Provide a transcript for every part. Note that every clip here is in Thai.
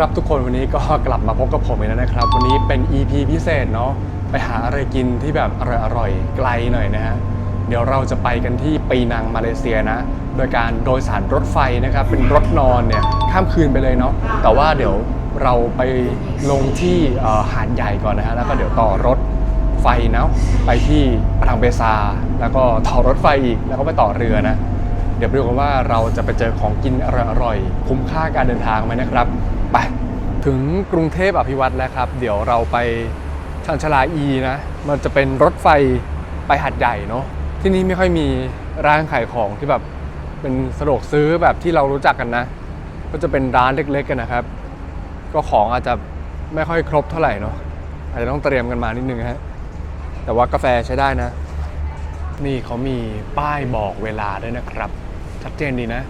ครับทุกคนวันนี้ก็กลับมาพบกับผมอีกแล้วนะครับ วันนี้เป็น EP พิเศษเนาะไปหาอะไรกินที่แบบอร่อยๆไกลหน่อยนะฮะเดี๋ยวเราจะไปกันที่ปีนังมาเลเซียนะ โดยการโดยสารรถไฟนะครับ เป็นรถนอนเนี่ยข้ามคืนไปเลยเนาะแต่ว่าเดี๋ยวเราไปลงที่เอ่อหาดใหญ่ก่อนนะฮะแล้วก็เดี๋ยวต่อรถไฟเนาะไปที่ปะทังเบซา แล้วก็ต่อรถไฟอีกแล้วก็ไปต่อเรือนะ เดี๋ยวไปดูกันว่าเราจะไปเจอของกินอร่อยๆคุ้มค่าการเดินทางไหมนะครับ ไป ถึงกรุงเทพอภิวัตแล้วครับ เดี๋ยวเราไปชันชาลาอีนะ มันจะเป็นรถไฟไปหัดใหญ่เนาะที่นี่ไม่ค่อยมีร้านขายของที่แบบเป็นสะดวกซื้อแบบที่เรารู้จักกันนะ ก็จะเป็นร้านเล็กๆกันนะครับ ก็ของอาจจะไม่ค่อยครบเท่าไหร่เนาะอาจจะต้องเตรียมกันมานิดนึงฮะแต่ว่ากาแฟใช้ได้นะ นี่เขามีป้ายบอกเวลาด้วยนะครับ ชัดเจนดีนะ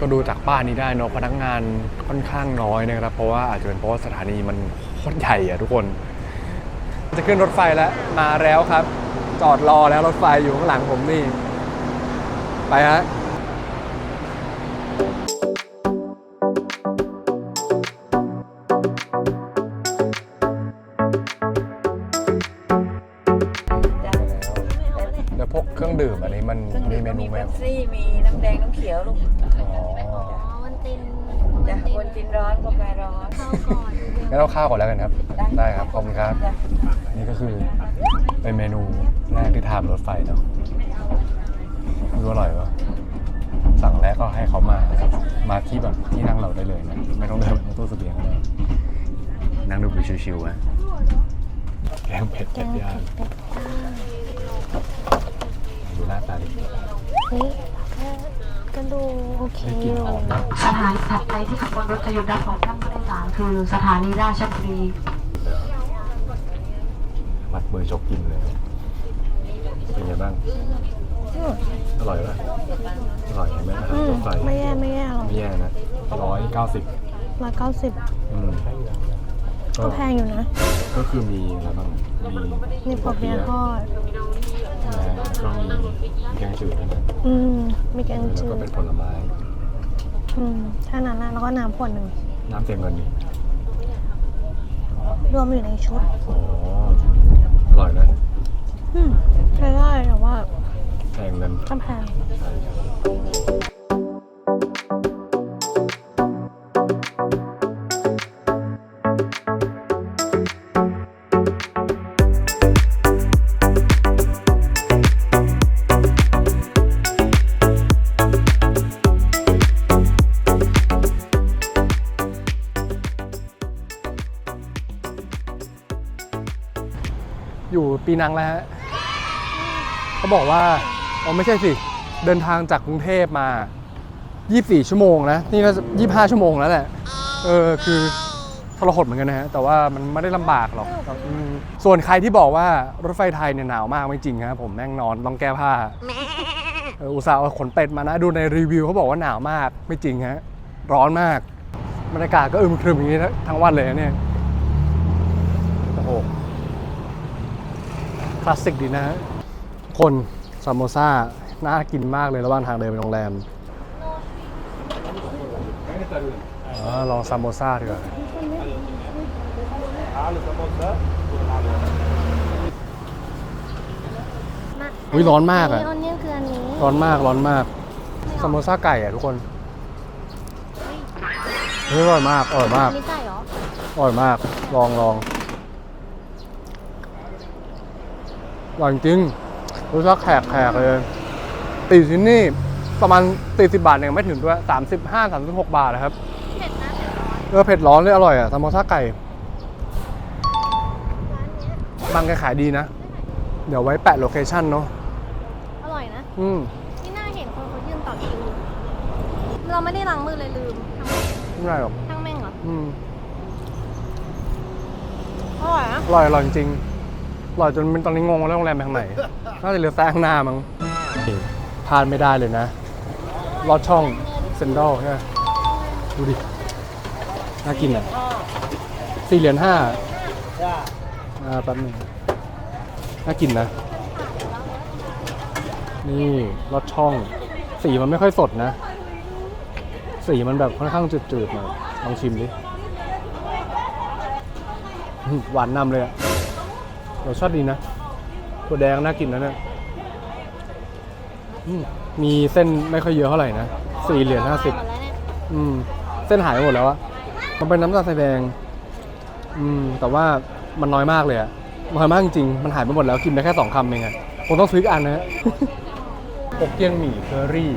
ก็ดูจากป้านนี้ได้เนอะพนักงานค่อนข้างน้อยนะครับ เพราะว่าอาจจะเป็นเพราะว่าสถานีมันโคตรใหญ่อะทุกคน จะขึ้นรถไฟแล้วมาแล้วครับ จอดรอแล้วรถไฟอยู่ข้างหลังผมนี่ ไปฮะ ดื่มอันนี้มันเครื่องมีดื่มเมก็นูมีไหมเป๊ปซี่มีน้ำแดงน้ำเขียวลูกอ๋ออ๋อวันตินจ้ะคนกินร้อนกาแฟร้อนเข้าก่อนงั้นเราข้าวก่อนแล้วกันครับ ได้ครับขอบคุณครับ จ้ะนี่ก็คือเป็นเมนูแรกที่ทานบนรถไฟเนาะไม่รู้อร่อยปะสั่งแล้วก็ให้เขามามาที่แบบที่นั่งเราได้เลยนะ ไม่ต้องเดินไปตู้เสบียงเลยนั่งดูวิวชิวๆอะแกงเผ็ดเป็ดย่างดู หน้าตาดินี่ก็ดูโอเคได้กอลิ่นยู่หอมนะสถานีถัดไปที่ขบวนรถจะหยุดรับของท่านผู้โดยสารคือสถานีราชบุรี มัดมือจกกินเลย เป็นไงบ้างอร่อยปะอร่อยเห็นไหมอาหารอืมรถไฟไม่แย่ไม่แย่หรอกไม่แย่นะร้อยเก้าสิบร้อยเก้าสิบอืมก็แพงอยู่นะ ก็คือมีอะไรบ้างมีมีปอเปี๊ยะทอดนะแล้ว ก็มีแกงจืดด้วยนะอืมมีแกงแล้วจืก็ดเป็นผลไม้ อืมแค่นั้นนะแล้วก็น้ำขวดหนึ่งน้ำเสียเงินนี่รวมอยู่ในชุด โอ้อร่อยนะอืมใช้ได้แต่ว่าแพงเงินก็แพงอยู่ ปีนังแล้วฮะเขาบอกว่าอ๋อไม่ใช่สิ เดินทางจากกรุงเทพมา 24 ชั่วโมงนะ นี่ก็25 ชั่วโมงแล้วแหละ เออ คือทรหดเหมือนกันนะฮะ แต่ว่ามันไม่ได้ลำบากหรอกอืมส่วนใครที่บอกว่ารถไฟไทยเนี่ยหนาวมากไม่จริงครับผมแม่งนอนต้องแก้ผ้าเอออุตส่าห์เอาขนเป็ดมานะ ดูในรีวิวเขาบอกว่าหนาวมากไม่จริงฮะ ร้อนมาก บรรยากาศก็อึมครึมอย่างนี้ทั้งวันเลยนะเนี่ย โอ้โห คลาสสิกดีนะฮะคนซามโมซ่าน่ากินมากเลยระหว่างทางเดินไปโรงแรมอ๋อลองซามโมซ่าดีกว่าอุ๊ยร้อนมากอะนนี้อันนี้คืออันนี้ ร้อนมากร้อนมากซามโมซ่าไก่อะทุกคนเฮ้ยอร่อยมากอร่อยมากอันนี้ไก่เหรออร่อยมากลองลอง อร่อยจริงรสชาติแขกแขกเลยตีที่นี่ประมาณตีสิบาทเนี่ยไม่ถึงด้วยสามสิบห้าสามสิบหกบาทนะครับเผ็ดนะเผ็ดร้อนเออเผ็ดร้อนเลยอร่อยอะซามโมซ่าไก่ร้านเนี้ยบางแกขายดีนะ เดี๋ยวไว้แปะโลเคชั่นเนาะอร่อยนะ อืมที่น่าเห็นคนเขายืนต่อคิวเราไม่ได้ล้างมือเลยลืมทำไงไม่ได้หรอกช่างแม่งเหรออืมอร่อยนะอร่อยอร่อยจริง ๆอร่อยจนเป็นตอนนี้งงว่าโรงแรมไปทางไหน น่าจะเลี้ยวซ้ายข้างหน้ามั้งพลาดไม่ได้เลยนะ ลอดช่องเซนดอลใช่ไหมดูดิ น่ากินอะสี่เหรียญห้าอ่าแป๊บหนึงน่ากินนะ นี่ลอดช่อง สีมันไม่ค่อยสดนะ สีมันแบบค่อนข้างจืดๆหน่อยลองชิมดิ หวานนำเลยอะ รสชาติดีนะตัวแดงน่ากินนะเนี่ยอืมมีเส้นไม่ค่อยเยอะเท่าไหร่นะสี่เหรียญห้าสิบหมดแล้วเนี่ยอืม เส้นหายไปหมดแล้วอะมันเป็นน้ำตาลทรายแดง อืม แต่ว่ามันน้อยมากเลยอะน้อยมากจริงๆ มันหายไปหมดแล้วกินได้แค่สองคำเองอะผมต้องซื้ออีกอันนะฮะปกเกียงหมี่เคอรี่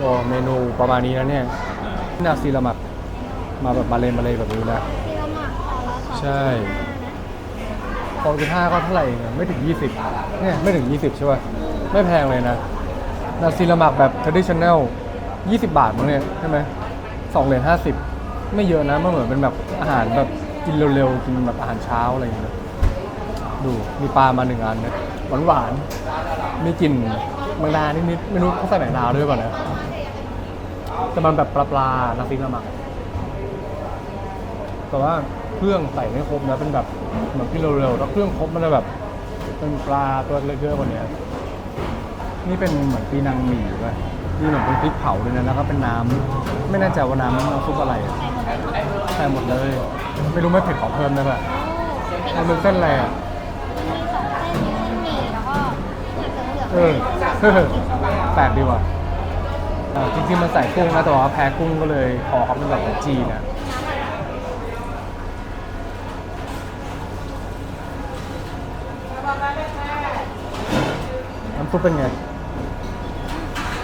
ก็เมนูประมาณนี้นะเนี่ยนาซีละหมักมาแบบมาเลยมาเลยแบบนี้นะที่เราหมักของสองใช่ปกติห้าก็เท่าไหร่เองอะไม่ถึง20เนี่ยไม่ถึง20ใช่ป่ะไม่แพงเลยนะนาซีละหมักแบบ traditional 20บาทมั้งเนี่ยใช่ไหมสองเหรียญห้าสิบไม่เยอะนะมันเหมือนเป็นแบบอาหารแบบกินเร็วๆ กินแบบอาหารเช้าอะไรอย่างเงี้ยดูมีปลามาหนึ่งอันนะหวานหวานๆมีกลิ่นแมงดานิดๆไม่รู้เขาใส่แมงดาด้วยก่อนนะแต่มันแบบปลาปลาๆนาซีละหมักแต่ว่าเครื่องใส่ไม่ครบนะเป็นแบบ เหมือนกินเร็วๆแล้วเครื่องครบมันจะแบบเป็นปลาตัวเล็กๆกว่านี้นี่เป็นเหมือนปีนังหมี่ป่ะนี่เหมือนเป็นพริกเผาเลยนะแล้วก็เป็นน้ำไม่แน่ใจว่าน้ำมันน้ำซุปอะไรใส่หมดเลย ไม่รู้ไม่เผ็ดขอเพิ่มได้ป่ะมันเป็นเส้นอะไรอะมีสองเส้นหมี่แล้วก็เองเหลือแปลกดีว่ะจริงๆมันใส่กุ้งนะแต่ว่าแพ้กุ้งก็เลยขอเขาเป็นแบบจีนนะ น้ำซุปเป็นไง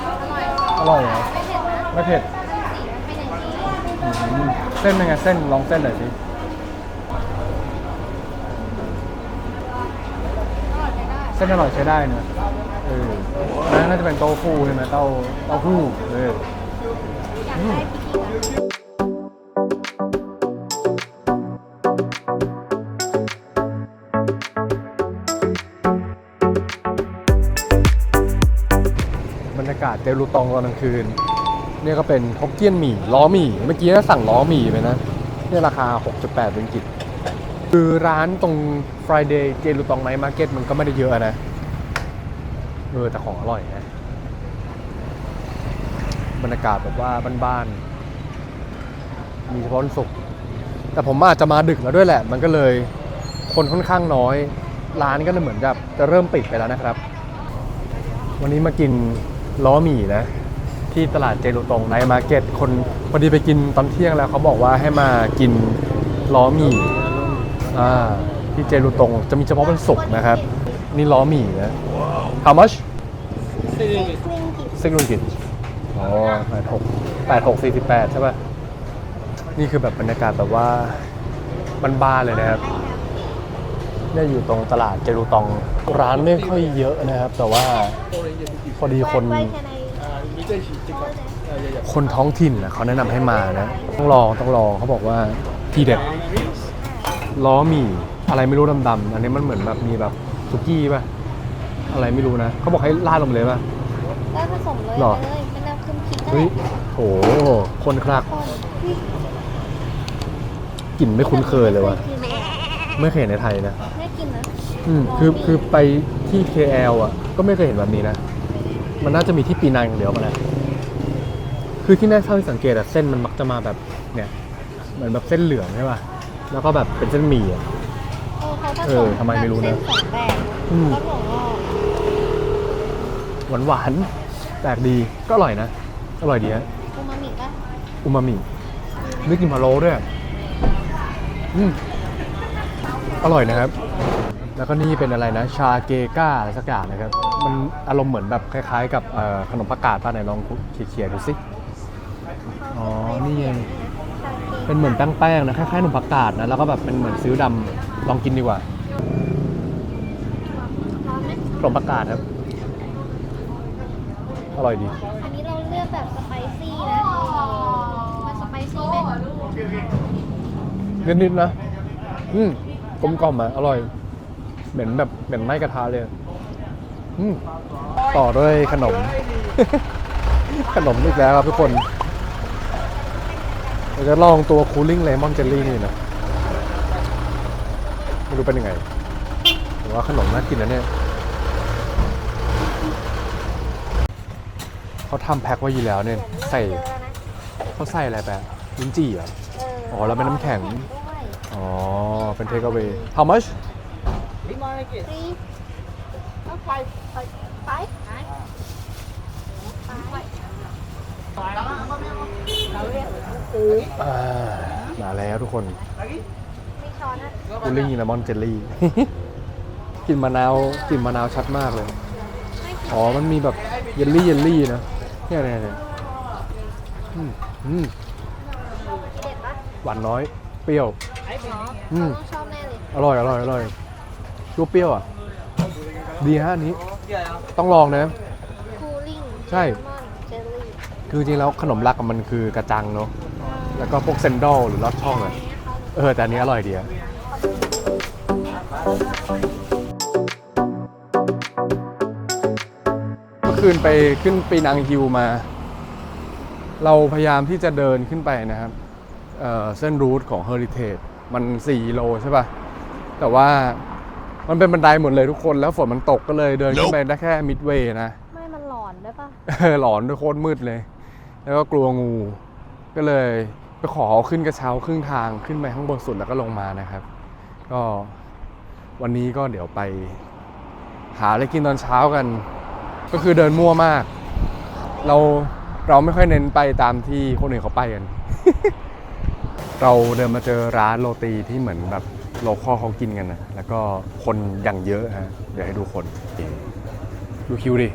อร่อยอร่อยเหรอ ไม่เผ็ดนะไม่เผ็ดสีมันเป็นอย่างนี้อืมเส้นเป็นไง เส้นลองเส้นหน่อยสิอร่อยไปได้เส้นอร่อยใช้ได้นะเออนั่นน่าจะเป็นเต้าหู้ใช่ไหมเต้าเต้าหู้เออ อยากได้ เจลูตองตอนกลางคืน เนี่ยก็เป็นฮกเกี้ยนหมี่ล้อหมี่เมื่อกี้สั่งล้อหมี่ไปนะเนี่ยราคา 6.8ริงกิตคือร้านตรง Friday เจลูตองไนท์มาร์เก็ตมันก็ไม่ได้เยอะนะเออแต่ของอร่อยนะบรรยากาศแบบว่าบ้านๆมีเฉพาะวันศุกร์แต่ผมอาจจะมาดึกแล้วด้วยแหละ มันก็เลยคนค่อนข้างน้อย ร้านก็เหมือนแบบจะเริ่มปิดไปแล้วนะครับ วันนี้มากิน ล้อหมี่นะ ที่ตลาดเจรุตงไนท์มาร์เก็ตคนพอดีไปกินตอนเที่ยงแล้วเขาบอกว่าให้มากินล้อหมี่อ่าที่เจรุตงจะมีเฉพาะวันศุกร์นะครับ นี่ล้อหมี่นะ how much กลิ้งกิบซิงลุนกิตอ๋อแปดหกแปดหกสี่สิบแปดใช่ป่ะ นี่คือแบบบรรยากาศแบบว่าบ้านๆเลยนะครับ เนี่ยอยู่ตรงตลาดเจรุตองร้านไม่ค่อยเยอะนะครับ แต่ว่าพอดีคนไว้แค่ในคนท้องถิ่นนะเขาแนะนำให้มานะ ต้องลองต้องลองเขาบอกว่าทีเด็ดล้อหมี่อะไรไม่รู้ดำๆอันนี้มันเหมือนแบบมีแบบสุกี้ป่ะอะไรไม่รู้นะเขาบอกให้ราดลงไปเลยป่ะ ได้ผสมเลยหรอเอาเลยเป็นน้ำคึมพริกก็เฮ้ได้ยโหคนคลักคนพริกกลิ่นไม่คุ้นเคยเลยว่ะ ไม่ไม่เคยเห็นในไทยนะได้กินนะ อืมคือคือไปที่ KL อะ ก็ไม่เคยเห็นแบบนี้นะ มันน่าจะมีที่ปีนังอย่างเดียวมาแหละคือที่แน่เท่าที่สังเกตอะเส้นมันมักจะมาแบบเนี่ยเหมือนแบบเส้นเหลืองใช่ป่ะแล้วก็แบบเป็นเส้นหมี่อะ เออเขาผเอสอมทำไมไม่รู้นะ เส้นสองแบบอืมก็บอกว่าหวานหวานๆแปลกดีก็อร่อยนะ อร่อยดีฮะอูมามิป่ะอูมามินึกกินพะโล้ด้วยอะอืมอร่อยนะครับ แล้วก็นี่เป็นอะไรนะ ชาเกก้าอะไรสักอย่างนะครับ มันอารมณ์เหมือนแบบคล้ายๆ กับเอ่อขนมผักกาดป้าไหนลองเขียนๆดูสิ อ๋อ นี่เอง เป็นเหมือนแป้งๆนะ คล้ายๆขนมผักกาดนะ แล้วก็แบบเป็นเหมือนซิ้วดำลองกินดีกว่าร้อนไหมขนมผักกาดครับ อร่อยดี อันนี้เราเลือกแบบสไปซี่นะมันสไปซี่ไหมนิดๆนะ อืมกลมกล่อมอะ อร่อย เหม็นแบบเหม็นไหม้กระทะเลยอืมต่อด้วยขนม ขนมอีกแล้วครับทุกคนเราจะลองตัวคูลิ่งเลมอนเจลลี่นี่นะไม่รู้เป็นยังไงแต่ว่าขนมน่ากินนะเนี่ยเขาทำแพ็คไว้อยู่แล้วเนี่ย ใส่เยอะแล้วนะเขาใส่อะไรไปลิ้นจี่เหรออ๋อแล้วเป็นน้ำแข็งด้วยอ๋อ เป็นเทคเอา a y how much three ไปไปไปอ่ามาแล้วทุกคนมีช้อนนะบูลลี่เลมอนเจลลี่ กลิ่นมะนาวกลิ่นมะนาวชัดมากเลย ไม่กินอ๋อ มันมีแบบเยลลี่เยลลี่นะเนี่ยเนี่ยเนี่ยอืมอืมเด็ดปะหวานน้อย เปรี้ยว อืม ต้องชอบแน่เลย อร่อยอร่อยอร่อย ชูเปรี้ยวอะ ดีฮะอันนี้ ต้องลองนะ คูลิ่งใช่มอนเจลลี่คือจริงแล้วขนมรักอะมันคือกระจังเนาะ แล้วก็พวกเซนดอลหรือลอดช่องอะเออ แต่อันนี้อร่อยดีอะเมื่อคืนไปขึ้นปีนังฮิวมา เราพยายามที่จะเดินขึ้นไปนะครับเอ่อเส้นรูทของ Heritage มัน4โลใช่ป่ะ แต่ว่า มันเป็นบันไดหมดเลยทุกคนแล้วฝนมันตกก็เลยเดินขึ้นไปได้แค่มิดเวย์นะ ไม่มันหลอนด้วยปะเออหลอนด้วยโคตรมืดเลย แล้วก็กลัวงู ก็เลยไปขอขึ้นกระเช้าครึ่งทางขึ้นไปข้างบนสุดแล้วก็ลงมานะครับ ก็วันนี้ก็เดี๋ยวไป หาอะไรกินตอนเช้ากัน ก็คือเดินมั่วมาก เราเราไม่ค่อยเน้นไปตามที่คนอื่นเขาไปกัน เราเดินมาเจอร้านโรตีที่เหมือนแบบ โลคอลเขากินกันนะ แล้วก็คนอย่างเยอะฮะ เดี๋ยวให้ดูคน ดูคิวดิ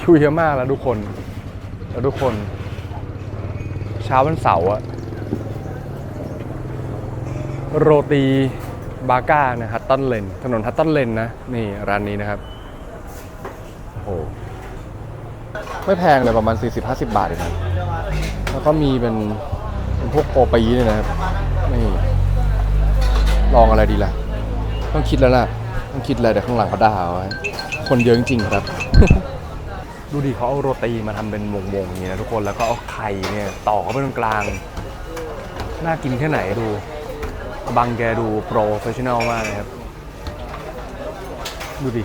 คิวเยอะมากแล้วทุกคน แล้วทุกคน เช้าวันเสาร์อะโรตีบาก้านะฮัตตันเลน ถนนฮัตตันเลนนะ นี่ร้านนี้นะครับ โอ้โหไม่แพงเลยประมาณ 40-50 บาทเองนะแล้วก็มีเป็นเป็นพวกโปรปีเนี่ยนะครับ นี่ ลองอะไรดีล่ะ ต้องคิดแล้วล่ะ ต้องคิดอะไรแต่ข้างหลังเขาด่าเอาไว้คนเยอะจริงๆครับ ดูดิเขาเอาโรตีมาทำเป็นวงๆอย่างนี้นะทุกคนแล้วก็เอาไข่เนี่ยต่อเข้าไปตรงกลาง น่ากินแค่ไหนดูบังแกดูโปรเฟชชั่นอลมากเลยครับ ดูดิ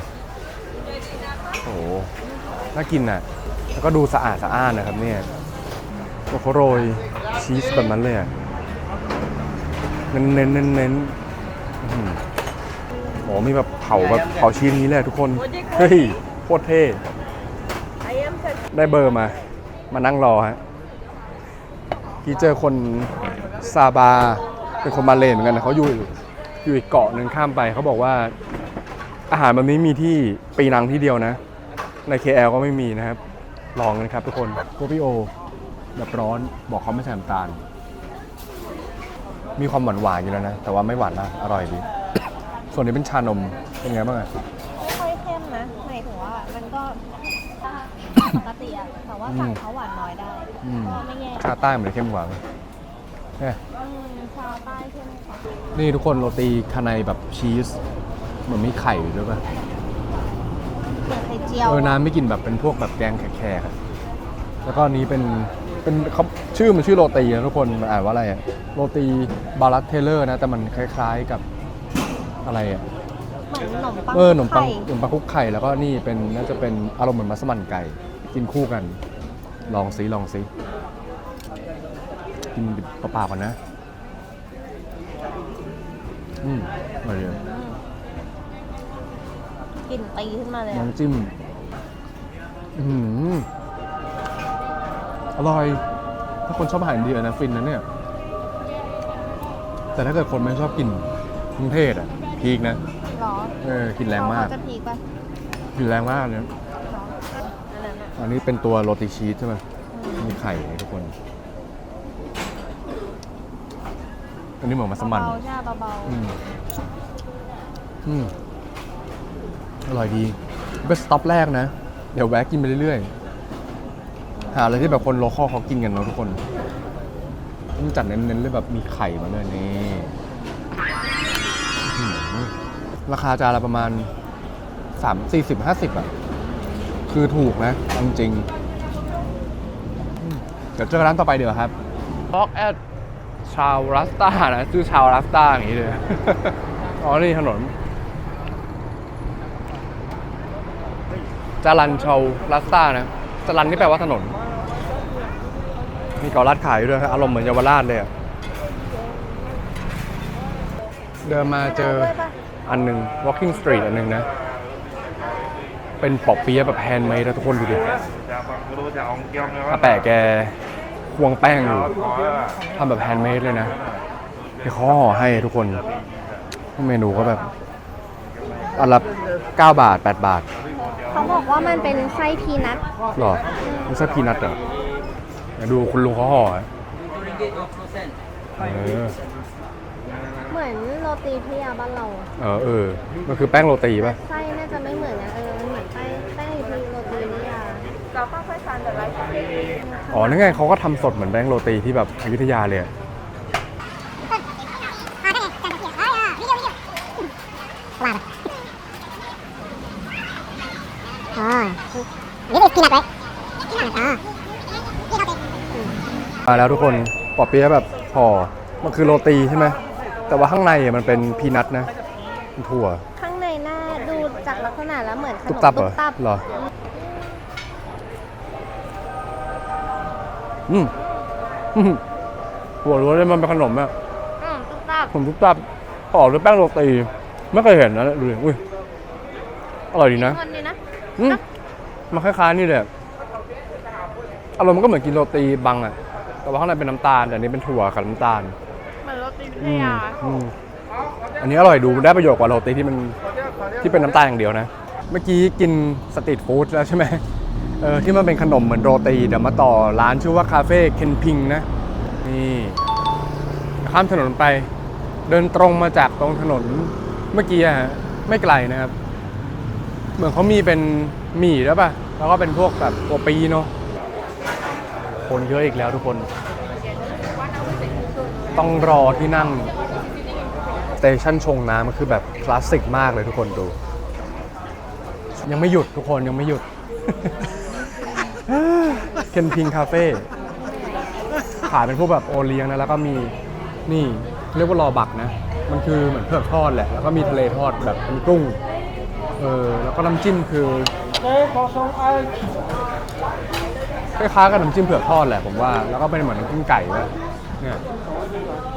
โอ้โหน่ากินอะ แล้วก็ดูสะอาดสะอ้านนะครับเนี่ยแล้วเขาโรยชีสแบบนั้นเลยอะ เน้นเน้นเน้นเน้นๆ โอ้มีแบบเผาแบบเผาชิ้นนี้เลยทุกคน เฮ้ย โคตรเท่ ได้เบอร์มา มานั่งรอฮะที่เจอคนซาบา เป็นคนมาเลย์เหมือนกันนะเขาอยู่อยู่อีกเกาะหนึ่งข้ามไปเขาบอกว่า อาหารแบบนี้มีที่ปีนังที่เดียวนะ ใน KL ก็ไม่มีนะครับ ลองกันครับทุกคนโกปิโอ แบบร้อนบอกเขาไม่ใส่น้ำตาล มีความหวานหวานๆอยู่แล้วนะ แต่ว่าไม่หวานมากอร่อยดี ส่วนนี้เป็นชานมเป็นไงบ้างอะไม่ค่อยเข้มนะหมายถึงว่ามันก็ปกติอะแต่ว่าสั่งเขาหวานน้อยได้อืมก็ไม่แย่ชาใต้เหมือนเข้มกว่าไหมเนี่ยอืมชาวใต้เข้มกว่านี่ทุกคนโรตีข้างในแบบชีสเหมือนมีไข่ด้วยป่ะเหมือนไข่เจียวเออน้ำไม่กินแบบเป็นพวกแบบแกงแขกๆอะแล้วก็อันนี้เป็น เป็นเขาชื่อมันชื่อโรตีนะทุกคนมันอ่านว่าอะไรอะโรตีบาลัตเทเลอร์นะ แต่มันคล้ายๆกับอะไรอะเหมือนขนมปังเออขนมปังไข่ขนมปังคลุกไข่แล้วก็นี่เป็นน่าจะเป็นอารมณ์เหมือนมัสมั่นไก่ กินคู่กัน ลองซิลองซิกินเปล่าๆก่อนนะอืมอร่อยดีกลิ่นตีขึ้นมาเลยอะ น้ำจิ้ม อือหือ อร่อย ถ้าคนชอบอาหารอินเดียนะฟินนะเนี่ย แต่ถ้าเกิดคนไม่ชอบกินเครื่องเทศอะพีกนะ หรอเออกินแรงมากเขจะพีกป่ะกินแรงมากเนี่ยหรออันนั้นอะอันนี้เป็นตัวโรตีชีสใช่ไหมมีไข่ให้ทุกคน อันนี้เหมือนมัสมั่น เบาๆใช่เบาอืมอืมอร่อยดีเป็นสต็อปแรกนะ เดี๋ยวแวะกินไปเรื่อยๆ หาอะไรที่แบบคนโลคอลเขากินกันเนาะทุกคนต้องจัดเน้นๆเลยแบบมีไข่มาเลยนี่ ราคาจานละประมาณสามสี่สิบห้าสิบอะ คือถูกนะจริงเดี๋ยวเจอกันร้านต่อไปเดี๋ยวครับบล็อกแอดชาวรัสตานะชื่อชาวรัสตาอย่างนี้เลย อ๋อ นี่ถนนจารันชาวรัสตานะ จารันนี่แปลว่าถนน มีเกาลัดขายด้วยครับอารมณ์เหมือนเยาวราชเลยอะเดินมาเจออันหนึ่ง walking street อันหนึ่งนะ เป็นปอบเปี๊ยะแบบแฮนด์เมดนะทุกคนดูดิอาแปะแกควงแป้งอยู่ทำแบบแฮนด์เมดเลยนะเดี๋ยวเขาห่อให้ทุกคนเมนูก็แบบอันละ9บาท 8 บาท เขาบอกว่ามันเป็นไส้พีนัทหรอไม่ใช่พีนัทเหรอเดี๋ยวดูคุณลุงเขาห่ออะเออ เหมือนโรตีพิยาบ้านเราอะเออเออ มันคือแป้งโรตีป่ะ ไส้น่าจะไม่เหมือนนะเออมันเหมือนแป้งแป้งพีโรตีพิยาอ๋อ นั่นไงเขาก็ทำสดเหมือนแป้งโรตีที่แบบอยุธยาเลยอะ มาแล้วทุกคนปอเปี๊ยะแบบห่อมันคือโรตีใช่ไหมแต่ว่าข้างในอะมันเป็นพีนัทนะเป็นถั่ว ข้างในหน้าดูจากลักษณะแล้วเหมือนขนตุ๊บมตับเหรอตับเหรอ อืมอืมหัวรู้เลยมันเป็นขนมอะอืมตุ๊บตับผมทุกตับห่อด้วยแป้งโรตี ไม่เคยเห็นนะดูดิอุ้ยอร่อยดีนะมันดีนะ อืมมันคล้ายๆนี่เลยอะอารมณ์มันก็เหมือนกินโรตีบังอะแต่ว่าข้างในเป็นน้ำตาลแต่อันนี้เป็นถั่วกับน้ำตาล เหมือนโรตีพิอืยมาอืมอันนี้อร่อยดูได้ประโยชน์กว่าโรตีที่มันที่เป็นน้ำตาลอย่างเดียวนะ เมื่อกี้กินสตรีทฟู้ดแล้วใช่ไหมเออที่มันเป็นขนมเหมือนโรตีเดี๋ยวมาต่อร้านชื่อว่าคาเฟ่เคนพิงนะ นี่ข้ามถนนไป เดินตรงมาจากตรงถนนเมื่อกี้อะฮะไม่ไกลนะครับ เหมือนเขามีเป็นหมี่แล้วป่ะ แล้วก็เป็นพวกแบบโอปีเนาะ คนเยอะอีกแล้วทุกคน ต้องรอที่นั่งสเตชันชงน้ำมันคือแบบคลาสสิกมากเลยทุกคนดู ยังไม่หยุดทุกคนยังไม่หยุด เคนพิงคาเฟ่ขายเป็นพวกแบบโอเลี้ยงนะ แล้วก็มีนี่เรียกว่ารอบักนะ มันคือเหมือนเผือกทอดแหละ แล้วก็มีทะเลทอดแบบเป็นกุ้ง เออ แล้วก็น้ำจิ้มคือคล้ายๆกับน้ำจิ้มเผือกทอดแหละผมว่า แล้วก็เป็นเหมือนน้ำจิ้มไก่ด้วยเนี่ย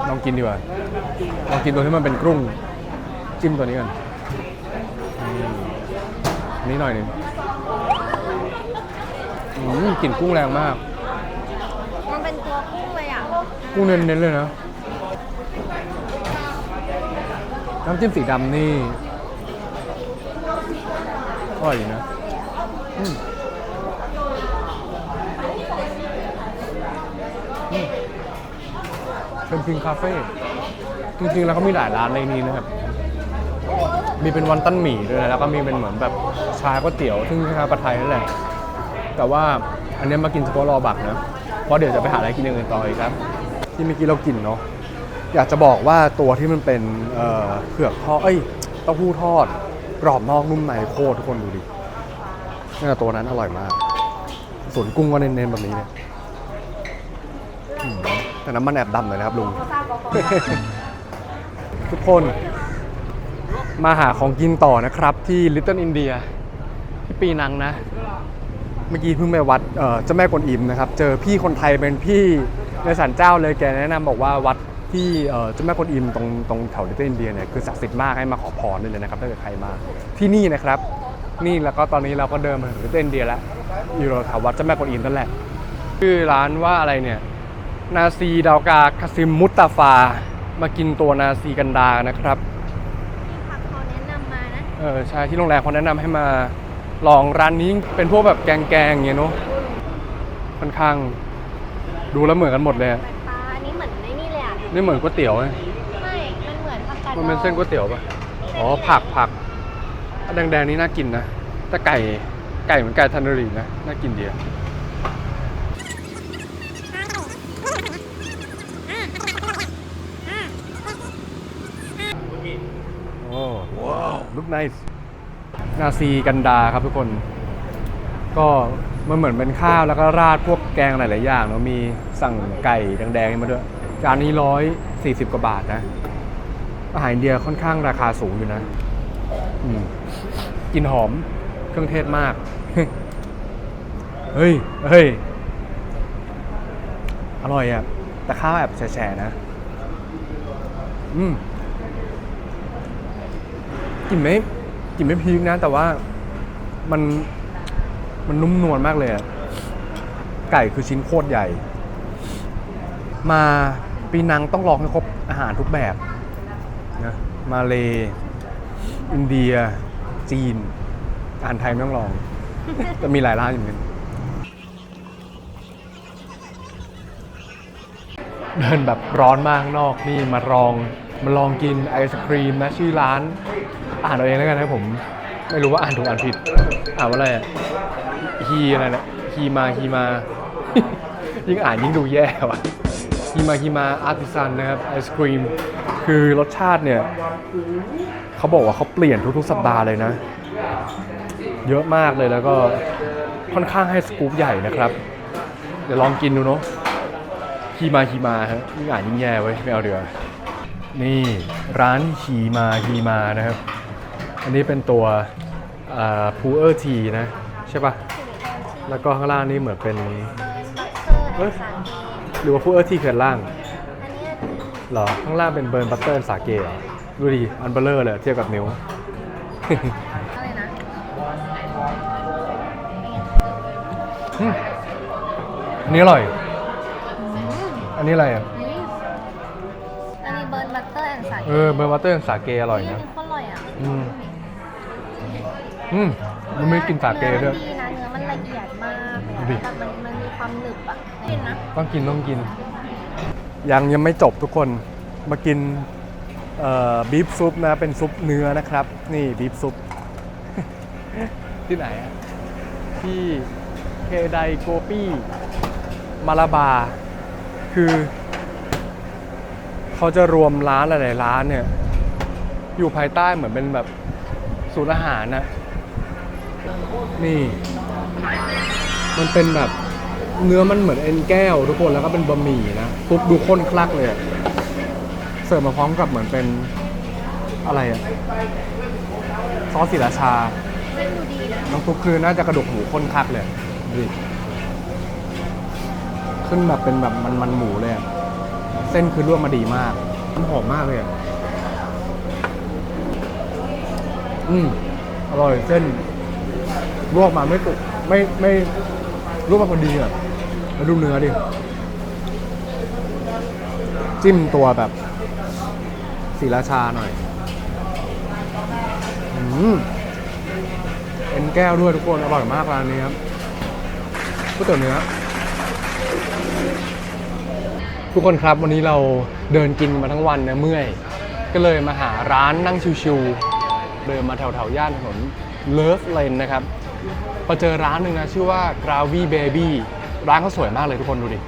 ลองกินดีกว่าลองกินตัวที่มันเป็นกรุ้งจิ้มตัวนี้กันอืมอันนี้หน่อยหนึ่งอืมกลิ่นกุ้งแรงมาก มันเป็นตัวกุ้งเลยอะ กุ้งเน้นๆเลยนะ น้ำจิ้มสีดำนี่อ ร่อยดีนะอืมเป็นพิงคาเฟ่จริงๆแล้วเขามีหลายร้านในนี้นะครับ มีเป็นวันตั้นหมี่ด้วยนะแล้วก็มีเป็นเหมือนแบบชาก๋วยเตี๋ยว ซึ่งคล้าปลาไทยนั่นแหละ แต่ว่าอันนี้มากินเฉพาะรอบักนะ เพราะเดี๋ยวจะไปหาอะไรกินอย่างอื่นต่ออีกครับ ที่เมื่อกี้เรากินเนาะ อยากจะบอกว่าตัวที่มันเป็นเเผือกทอด เอ้ยเต้าหู้ทอด กรอบนอกนุ่มในโคตรทุกคนดูดินี่นตัวนั้นอร่อยมาก ส่วนกุ้งก็เน้นๆแบบนี้เลยอืมแต่น้ำมันแอบดำหน่อยนะครับลุง ทุกคนมาหาของกินต่อนะครับที่ Little India ที่ปีนังนะ เมื่อกี้เพิ่งไปวัดเอ่อเจ้าแม่กวนอิมนะครับ เจอพี่คนไทยเป็นพี่ในสันเจ้าเลยแกแนะนำบอกว่าวัด ที่เจ้าแม่กวนอิมตรงตรงแถวลิตเติ้ลอินเดียเนี่ยคือศักดิ์สิทธิ์มากให้มาขอพรได้เลยนะครับถ้าเกิดใครมาที่นี่นะครับ นี่แล้วก็ตอนนี้เราก็เดินมาถึงลิตเติ้ลอินเดียแล้วอยู่แถววัดเจ้าแม่กวนอิมนั่นแหละชื่อร้านว่าอะไรเนี่ยนาซีดาวกาคาซิมมุตตาฟา มากินตัวนาซีกันดานะครับเขาแนะนำมานะเออใช่ที่โรงแรมเขาแนะนำให้มาลองร้านนี้เป็นพวกแบบแกงๆอย่างเงี้ยเนาะค่อนข้างดูแล้วเหมือนกันหมดเลย นี่เลยอะนี่เหมือนก๋วยเตี๋ยวไงไม่ มันเหมือนผักกาดมันเป็นเส้นก๋วยเตี๋ยวปะอ๋อผักผักอันแดงๆนี่น่ากินนะแต่ไก่ไก่เหมือนไก่ทันเดอรีนะน่ากินดีอะโอ้ว้าวลุกไนส์นาซีกันดาครับทุกคน ก็มันเหมือนเป็นข้าวแล้วก็ราดพวกแกงหลายๆอย่างเนาะมีสั่งไก่แดงๆมาด้วย จานนี้ร้อยสี่สิบกว่าบาทนะ อาหารอินเดียค่อนข้างราคาสูงอยู่นะอืมกินหอมเครื่องเทศมาก เฮ้ย เฮ้ย อร่อยอะแต่ข้าวแบบแฉะนะ อืมกลิ่นไม่กลิ่นไม่พีกนะ แต่ว่ามันมันนุ่มนวลมากเลยอะไก่คือชิ้นโคตรใหญ่ มา ปีนังต้องลองให้ครบอาหารทุกแบบนะมาเลอินเดีย จีน อาหารไทยไม่ต้องลองแต่มีหลายร้านอยู่เหมือนกันเดินแบบร้อนมากข้างนอกนี่มาลองมาลองกินไอศครีมนะชื่อร้าน อ่านเอาเองแล้วกันนะผม ไม่รู้ว่าอ่านถูกอ่านผิด อ่านว่าอะไรฮีอะไรนะฮีมาฮีมา ยิ่งอ่านยิ่งดูแย่ว่ะ ฮีมาฮีมาอาร์ติซันนะครับไอศครีมคือรสชาติเนี่ยเขาบอกว่าเขาเปลี่ยนทุกๆ สัปดาห์เลยนะ เยอะมากเลยแล้วก็ค่อนข้างให้สกู๊ปใหญ่นะครับ เดี๋ยวลองกินดูเนาะฮีมาฮีมาฮะยิ่งอ่านยิ่งแย่ไว้ยไม่เอาเดือนี่ร้านฮีมาฮีมานะครับ อันนี้เป็นตัวพูเออร์ทีนะ ใช่ปะแล้วก็ข้างล่างนี่เหมือนเป็นเบิร์นบัตเตอร์แอนด์สาเก หรือว่าพูเออร์ทีเขื่อนล่างอันนี้เหรอ ข้างล่างเป็นเบิร์นบัตเตอร์สาเกเหรอดูดิอันเบลเลอร์เลยเทียบกับนิ้ว อะไรนะอืมอันนี้อร่อยอันนี้อะไรอะอันนี้เบิร์นบัตเตอร์แอนด์สาเกเออเบอร์บัตเตอร์สาเกอร่อยนี่นะมันก็อร่อยอะอืม อืมมันไม่กินสาเกด้วย เนื้อมันดีนะเนื้อมันละเอียดมากเลยดูดิ อะแต่มันมันมีความหนึบอะ กินนะ ต้องกินต้องกิน ยังยังไม่จบทุกคนมากินบีฟซุปนะ เป็นซุปเนื้อนะครับ นี่บีฟซุป ที่ไหนอะที่เคไดโกปี้มาลาบา คือ เขาจะรวมร้านหลายๆร้านเนี่ย อยู่ภายใต้เหมือนเป็นแบบศูนย์อาหารนะนี่ มันเป็นแบบ เนื้อมันเหมือนเอ็นแก้วทุกคนแล้วก็เป็นบะหมี่นะซุปดูข้นคลักเลยอะเสิร์ฟมาพร้อมกับเหมือนเป็นอะไรอะซอสสีราชาเส้นดูดีนะน้ำซุปคือน่าจะกระดูกหมูข้นคักเลยดูดิขึ้นแบบเป็นแบบมันมันๆหมูเลยอะเส้นคือลวกมาดีมากมันหอมมากเลยอะอืมอร่อยเส้นลวกมาไม่ตุกไม่ไม่ลวกมาพอดีอะ แล้วดูเนื้อดิ จิ้มตัวแบบสีราชาหน่อยอืมเอ็นแก้วด้วยทุกคน อร่อยมากร้านนี้ครับก๋วยเตี๋ยวเนื้อ ทุกคนครับวันนี้เราเดินกินมาทั้งวันนะเมื่อย ก็เลยมาหาร้านนั่งชิวๆเดินมาแถวๆย่านถนนเลิฟเลนนะครับพอเจอร้านหนึ่งนะ ชื่อว่า Gravy Baby ร้านเขาสวยมากเลยทุกคนดูดิ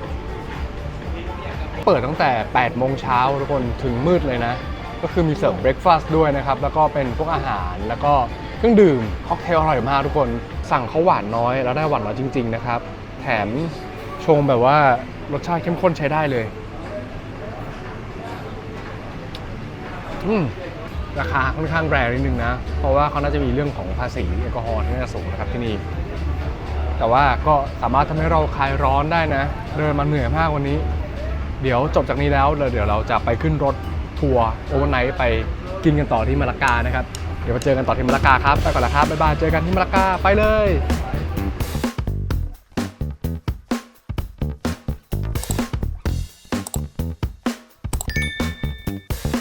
เปิดตั้งแต่ 8 โมงเช้าทุกคนถึงมืดเลยนะ ก็คือมีเสิร์ฟเบรคฟาสต์ด้วยนะครับ แล้วก็เป็นพวกอาหารแล้วก็เครื่องดื่มค็อกเทลอร่อยมากทุกคนสั่งเขาหวานน้อย แล้วได้หวานน้อยจริง ๆ นะครับ แถมชงแบบว่ารสชาติเข้มข้นใช้ได้เลยอืมราคาค่อนข้างแรงนิดนึงนะ เพราะว่าเขาน่าจะมีเรื่องของภาษีแอลกอฮอล์ที่น่าจะสูงนะครับที่นี่ แต่ว่าก็สามารถทำให้เราคลายร้อนได้นะ เดินมาเหนื่อยมากวันนี้ เดี๋ยวจบจากนี้แล้วเดี๋ยวเราจะไปขึ้นรถทัวร์โอเวอร์ไนท์ไปกินกันต่อที่มาลากานะครับ เดี๋ยวมาเจอกันต่อที่มาลากาครับ ไปก่อนละครับ บ๊ายบาย เจอกันที่มาลากา ไปเลย